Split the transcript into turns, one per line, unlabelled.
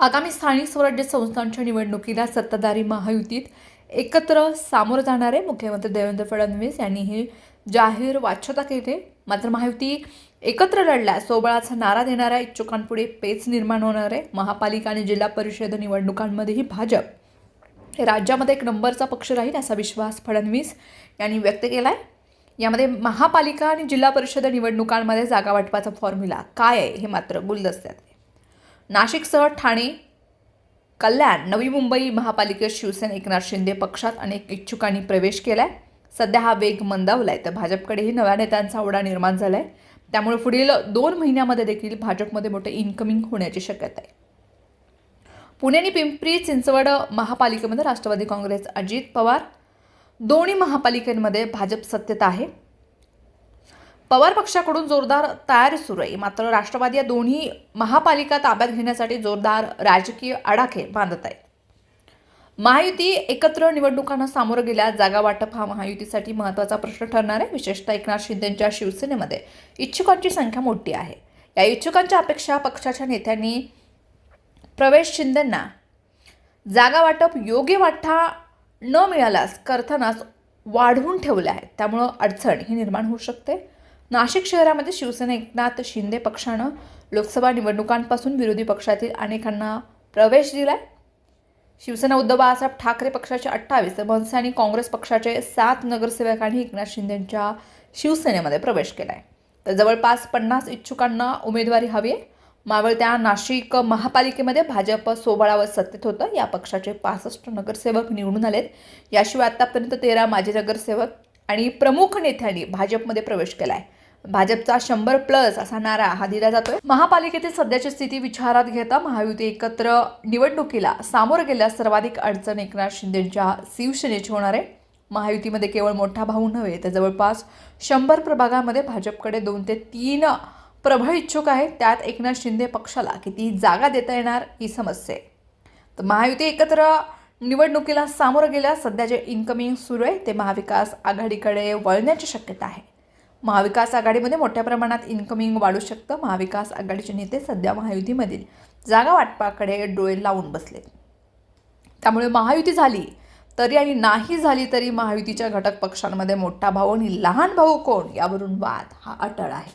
आगामी स्थानिक स्वराज्य संस्थांच्या निवडणुकीला सत्ताधारी महायुतीत एकत्र सामोरं जाणारे मुख्यमंत्री देवेंद्र फडणवीस यांनी ही जाहीर वाच्यता केली. आहे. मात्र महायुती एकत्र लढल्यास सोबळाचा नारा देणाऱ्या इच्छुकांपुढे पेच निर्माण होणार आहे. महापालिका आणि जिल्हा परिषद निवडणुकांमध्येही भाजप हे राज्यामध्ये एक नंबरचा पक्ष राहील असा विश्वास फडणवीस यांनी व्यक्त केला आहे यामध्ये महापालिका आणि जिल्हा परिषद निवडणुकांमध्ये जागा वाटपाचा फॉर्म्युला काय आहे हे मात्र गुलदस्त्यात. नाशिकसह ठाणे कल्याण नवी मुंबई महापालिकेत शिवसेना एकनाथ शिंदे पक्षात अनेक इच्छुकांनी प्रवेश केला आहे सध्या हा वेग मंदावला आहे तर भाजपकडेही नव्या नेत्यांचा ओढा निर्माण झाला आहे त्यामुळे पुढील दोन महिन्यामध्ये देखील भाजपमध्ये मोठे इन्कमिंग होण्याची शक्यता आहे. पुणे आणि पिंपरी चिंचवड महापालिकेमध्ये राष्ट्रवादी काँग्रेस अजित पवार दोन्ही महापालिकांमध्ये भाजप सत्तेत आहे. पवार पक्षाकडून जोरदार तयारी सुरू आहे. मात्र राष्ट्रवादी या दोन्ही महापालिका ताब्यात घेण्यासाठी जोरदार राजकीय आडाखे बांधत आहेत. महायुती एकत्र निवडणुकांना सामोरं गेल्यास जागा वाटप हा महायुतीसाठी महत्त्वाचा प्रश्न ठरणार आहे. विशेषतः एकनाथ शिंदेंच्या शिवसेनेमध्ये इच्छुकांची संख्या मोठी आहे. या इच्छुकांच्या अपेक्षा पक्षाच्या नेत्यांनी प्रवेश शिंदेंना जागा वाटप योग्य वाटा न मिळाल्यास करतानाच वाढवून ठेवले आहेत. त्यामुळं अडचण ही निर्माण होऊ शकते. नाशिक शहरामध्ये शिवसेना एकनाथ शिंदे पक्षानं लोकसभा निवडणुकांपासून विरोधी पक्षातील अनेकांना प्रवेश दिलाय. शिवसेना उद्धव बाळासाहेब ठाकरे पक्षाचे अठ्ठावीस तर मनसे आणि काँग्रेस पक्षाचे सात नगरसेवकांनी एकनाथ शिंदेंच्या शिवसेनेमध्ये प्रवेश केलाय. तर जवळपास पन्नास इच्छुकांना उमेदवारी हवी आहे. मावळत्या नाशिक महापालिकेमध्ये भाजप सोबळावर सत्तेत होतं. या पक्षाचे पासष्ट नगरसेवक निवडून आलेत. याशिवाय आतापर्यंत तेरा माजी नगरसेवक आणि प्रमुख नेत्यांनी भाजपमध्ये प्रवेश केला आहे भाजपचा शंभर प्लस असा नारा हा दिला जातोय. महापालिकेतील सध्याची स्थिती विचारात घेता महायुती एकत्र निवडणुकीला सामोरं गेल्यास सर्वाधिक अडचण एकनाथ शिंदेच्या शिवसेनेची होणार आहे. महायुतीमध्ये केवळ मोठा भाऊ नव्हे तर जवळपास शंभर प्रभागामध्ये भाजपकडे दोन ते तीन प्रबळ इच्छुक आहेत त्यात एकनाथ शिंदे पक्षाला किती जागा देता येणार ही समस्या आहे. तर महायुती एकत्र निवडणुकीला सामोरं गेल्यास सध्या जे इन्कमिंग सुरू आहे ते महाविकास आघाडीकडे वळण्याची शक्यता आहे. महाविकास आघाडीमध्ये मोठ्या प्रमाणात इन्कमिंग वाढू शकतं. महाविकास आघाडीचे नेते सध्या महायुतीमधील जागा वाटपाकडे डोळे लावून बसले त्यामुळे महायुती झाली तरी आणि नाही झाली तरी महायुतीच्या घटक पक्षांमध्ये मोठा भाऊ आणि लहान भाऊ कोण? यावरून वाद हा अटळ आहे.